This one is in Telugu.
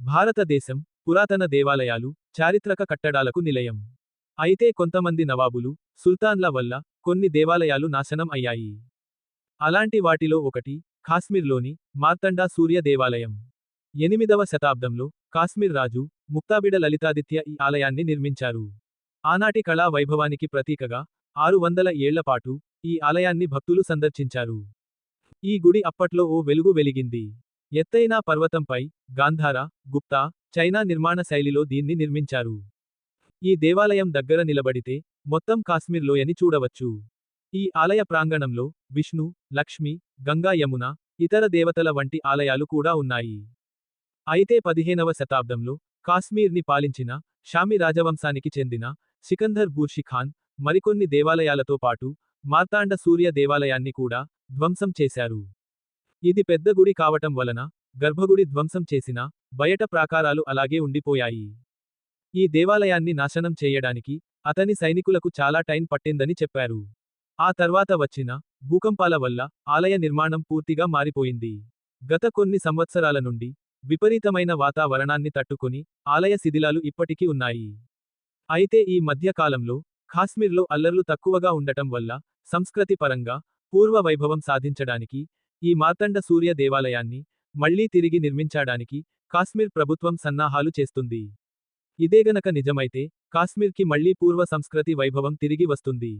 భారతదేశం పురాతన దేవాలయాలు చారిత్రక కట్టడాలకు నిలయం. అయితే కొంతమంది నవాబులు సుల్తాన్ల వల్ల కొన్ని దేవాలయాలు నాశనం అయ్యాయి. అలాంటి వాటిలో ఒకటి కాశ్మీర్లోని మార్తండా సూర్య దేవాలయం. ఎనిమిదవ శతాబ్దంలో కాశ్మీర్ రాజు ముక్తాబిడ లలితాదిత్య ఈ ఆలయాన్ని నిర్మించారు. ఆనాటి కళా వైభవానికి ప్రతీకగా ఆరు వందల ఏళ్ళపాటు ఈ ఆలయాన్ని భక్తులు సందర్శించారు. ఈ గుడి అప్పట్లో ఓ వెలుగు వెలిగింది. ఎత్తైన పర్వతంపై గాంధార గుప్తా చైనా నిర్మాణ శైలిలో దీన్ని నిర్మించారు. ఈ దేవాలయం దగ్గర నిలబడితే మొత్తం కాశ్మీర్ లోయని చూడవచ్చు. ఈ ఆలయ ప్రాంగణంలో విష్ణు లక్ష్మి గంగా యమున ఇతర దేవతల వంటి ఆలయాలు కూడా ఉన్నాయి. అయితే పదిహేనవ శతాబ్దంలో కాశ్మీర్ని పాలించిన షామి రాజవంశానికి చెందిన సికందర్ బూర్షి ఖాన్ మరికొన్ని దేవాలయాలతో పాటు మార్తాండ సూర్య దేవాలయాన్ని కూడా ధ్వంసం చేశారు. ఇది పెద్ద గుడి కావటం వలన గర్భగుడి ధ్వంసం చేసినా బయట ప్రాకారాలు అలాగే ఉండిపోయాయి. ఈ దేవాలయాన్ని నాశనం చేయడానికి అతని సైనికులకు చాలా టైం పట్టిందని చెప్పారు. ఆ తర్వాత వచ్చిన భూకంపాల వల్ల ఆలయ నిర్మాణం పూర్తిగా మారిపోయింది. గత కొన్ని సంవత్సరాల నుండి విపరీతమైన వాతావరణాన్ని తట్టుకుని ఆలయ శిథిలాలు ఇప్పటికీ ఉన్నాయి. అయితే ఈ మధ్యకాలంలో కాశ్మీర్లో అల్లర్లు తక్కువగా ఉండటం వల్ల సంస్కృతి పరంగా పూర్వ వైభవం సాధించడానికి ఈ మార్తండ సూర్య దేవాలయాన్ని మళ్ళీ తిరిగి నిర్మించడానికి కాశ్మీర్ ప్రభుత్వం సన్నాహాలు చేస్తుంది. ఇదే గనక నిజమైతే కాశ్మీర్కి మళ్ళీ పూర్వ సంస్కృతి వైభవం తిరిగి వస్తుంది.